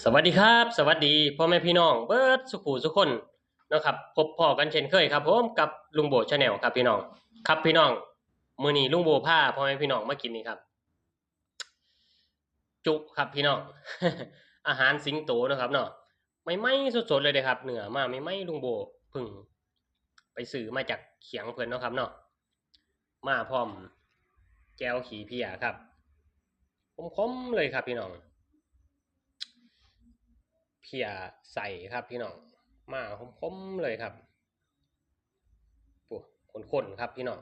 สวัสดีครับ สวัสดีพ่อแม่พี่น้องเบิร์ดสุขูสุขคนนะครับพบพ่อกันเช่นเคยครับผมกับลุงโบชาแนลครับพี่น้อง ครับพี่น้องมือนี้ลุงโบพาพ่อแม่พี่น้องมากินนี่ครับ จุครับพี่น้อง อาหารสิงโตนะครับเนาะไม่ไม้สดๆเลยเด้ครับเหนือมาไม่ไม้ลุงโบพึ่ง ไปซื้อมาจากเขียงเพิ่อนนะครับเนาะมาพร้อมแก้วขี้เพียครับคมๆเลยครับพี่น้อง เพียใส่ครับพี่น้องมาคมๆเลยครับปูข้นๆครับพี่น้อง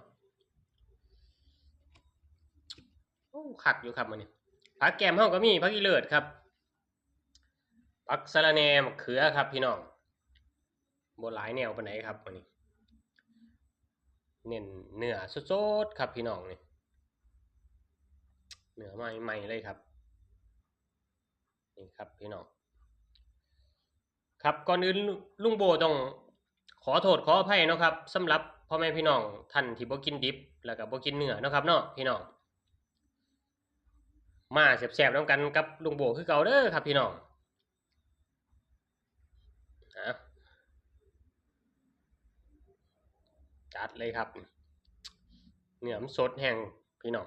โอ้คักอยู่ครับมันนี้ผักแกมเฮาก็มีผักอีเลิศครับผักสะระแหน่มะเขือครับ พี่น้องบ่หลายแนวปานไหนครับวันนี้เน้นเนื้อสดๆครับพี่น้องนี่เนื้อใหม่ๆเลยครับนี่ครับพี่น้อง ครับก่อนอื่นลุงโบต้องขอโทษขออภัยนะครับสำหรับพ่อแม่พี่น้องท่านที่บ่กินดิบแล้วก็บ่กินเนื้อนะครับเนาะพี่น้องมาแซ่บๆนํกันกับลุงโบคือเก่าเด้อครับพี่น้องอะจัดเลยครับเหนือมสดแห้งพี่น้อง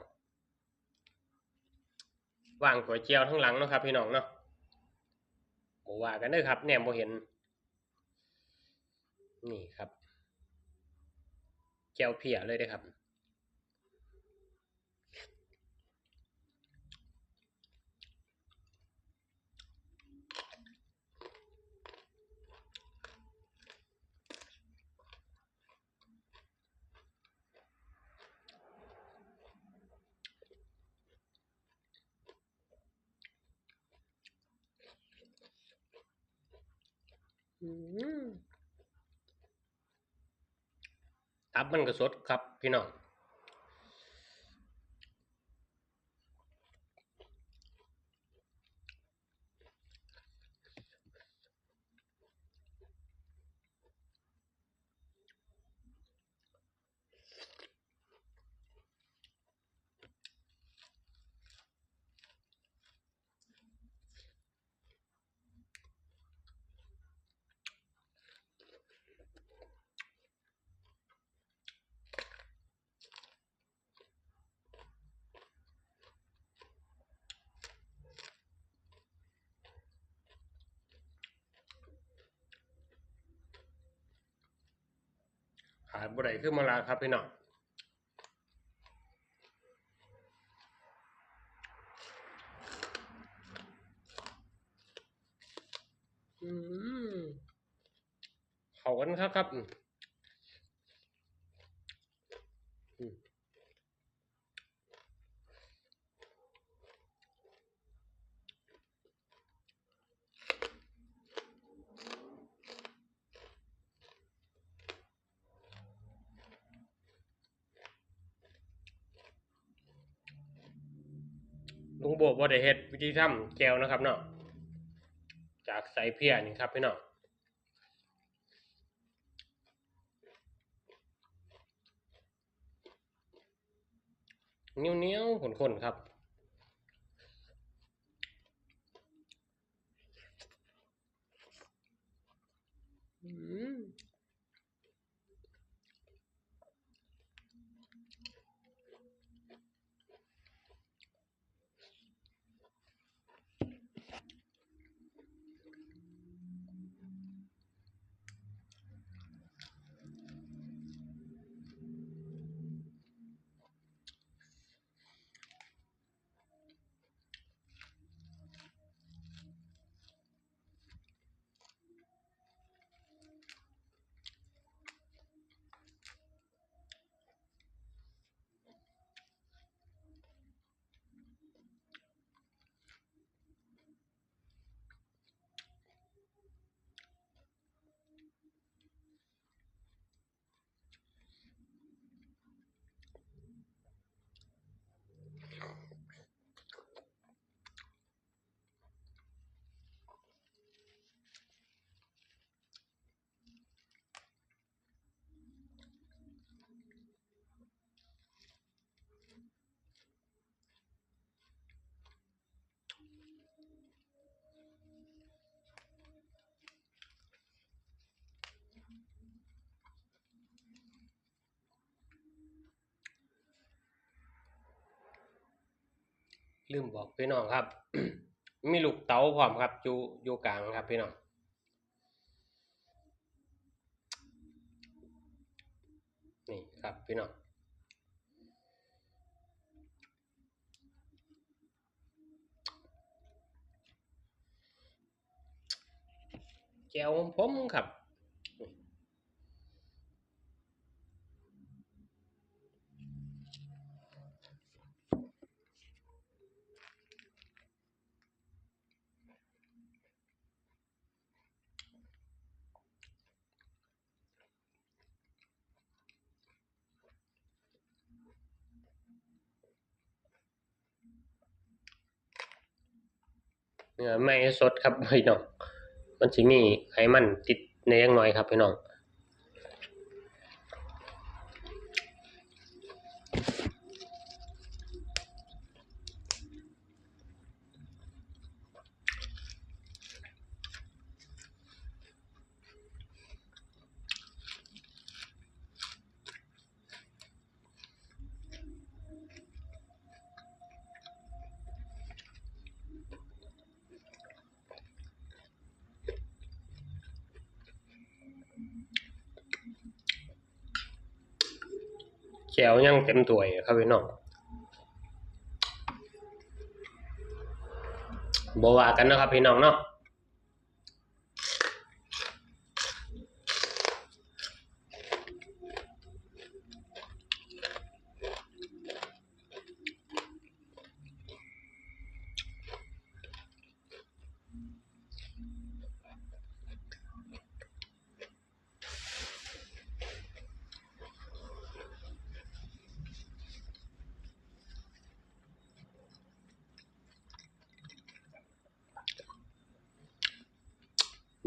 วางก๋วยเจียวทั้งหลังเนาะครับพี่น้องเนาะ บ่ว่ากันเด้อครับ แนมบ่เห็น นี่ครับแก้วเพียเลยเด้อครับ ตับมันก็สดครับพี่น้อง ดบ่ได้คือมะลาครับพี่น้องอืมเขากันครับครับอืมอืมลุง โบบ่ได้เฮ็ดวิธีทำแก้วนะครับเนาะจากใส่เพียนี่ครับพี่น้องเนี้ยวๆข้นๆครับอืม ลืมบอกพี่น้องครับ มีลูกเต๋าพร้อมครับอยู่อยู่กลางครับพี่น้องนี่ครับพี่น้องแจวของผมครับ เนื้อไม่สดครับพี่น้อง มันสิมีไขมันติดในยังน้อยครับพี่น้อง แจวยังเต็มถ้วยครับพี่น้องบว่ากันนะครับพี่น้องเนาะ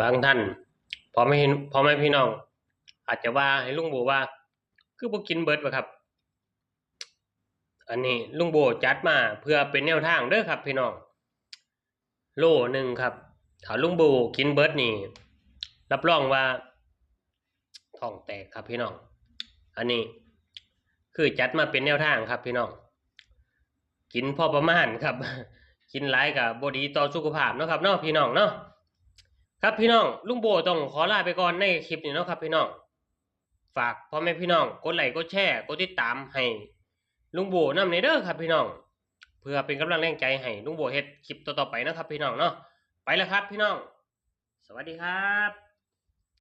บางท่านพอไม่เห็นพอไม่พี่น้อง อาจจะว่าให้ลุงโบว่า คือบ่กินเบิดวะครับ อันนี้ลุงโบจัดมาเพื่อเป็นแนวทางเด้อครับ พี่น้อง โลหนึ่งครับถ้าลุงโบกินเบิดนี่ รับรองว่าท้องแตกครับพี่น้อง อันนี้คือจัดมาเป็นแนวทางครับพี่น้อง กินพอประมาณครับ กินหลายกับบดีต่อสุขภาพเนาะครับเนาะพี่น้องเนาะ ครับพี่น้องลุงโบต้องขอลาไปก่อนในคลิปนี้เนาะครับพี่น้อง ฝากพ่อแม่พี่น้องกดไลค์กดแชร์กดติดตามให้ลุงโบนำในเด้อครับพี่น้อง เพื่อเป็นกำลังแรงใจให้ลุงโบเฮ็ดคลิปต่อๆไปนะครับพี่น้องเนาะไปแล้วครับพี่น้อง สวัสดีครับ